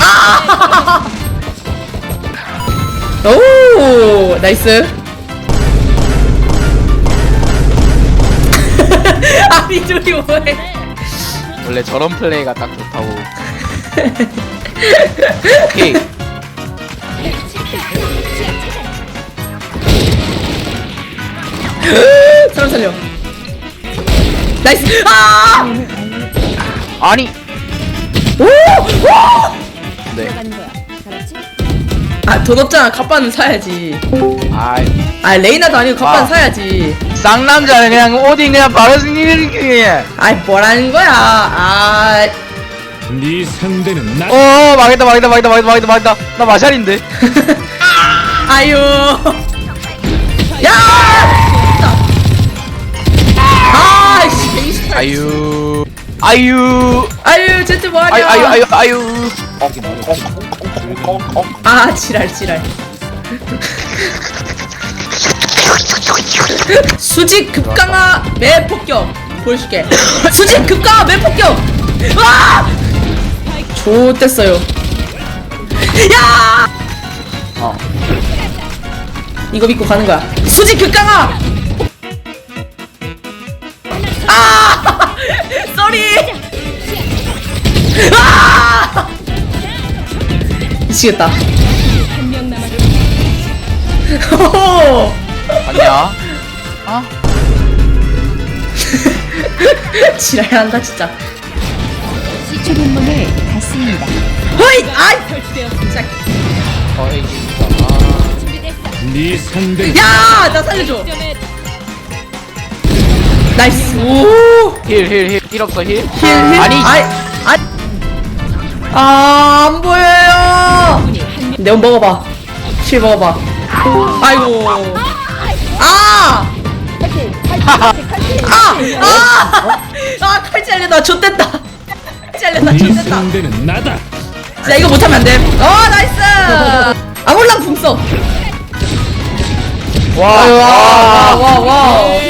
아! 오 나이스 아니 둘이 뭐해 원래 저런 플레이가 딱 좋다고. 오케이. 사람 살려 나이스 아! 아니. 오! 오! 네. 가는 거야. 알았지? 아, 돈 없잖아. 갑바는 사야지. 아, 아, 레이나도 아니고 갑바는 아. 사야지. 쌍남자는 그냥 오딘 그냥 바로 승리를. 아이, 뭐라는 거야. 아, 네 상대는 나. 어 망했다 망했다 망했다 망했다 망했다 망했다. 나 마샬인데. 아유. 야! 아, 씨, 128. 아유. 아유. 아유, 제트 뭐하냐? 아유 아유 아유 아유. 아, 지랄, 지랄. 수직 급강화 매폭격 보여줄게. 수직 급강화 매폭격. 와! 좋댔어요. 야! 어. 이거 믿고 가는 거야. 수직 급강화. 쏘리. 아! 미치겠다. 호호. 아니야. 아. 지랄한다 진짜. 시초분문을 닫습니다. 허이! 아이! 진짜. 어. 아. 네 상대는 야! 나 살려줘. 나이스. 오! 힐힐힐힐 없어 힐. 힐, 힐. 아니. 아이, 아이. 아, 안 보여요. 네온 먹어봐. 실 먹어봐. 아이고. 아! 아! 아! 아, 칼질 알려다. 좆됐다. 칼질 알려다. 네 좆됐다. 상대는 나다. 자, 이거 못하면 안 돼. 어, 나이스! 아몰랑 궁 써. 와. 와, 와, 와, 와.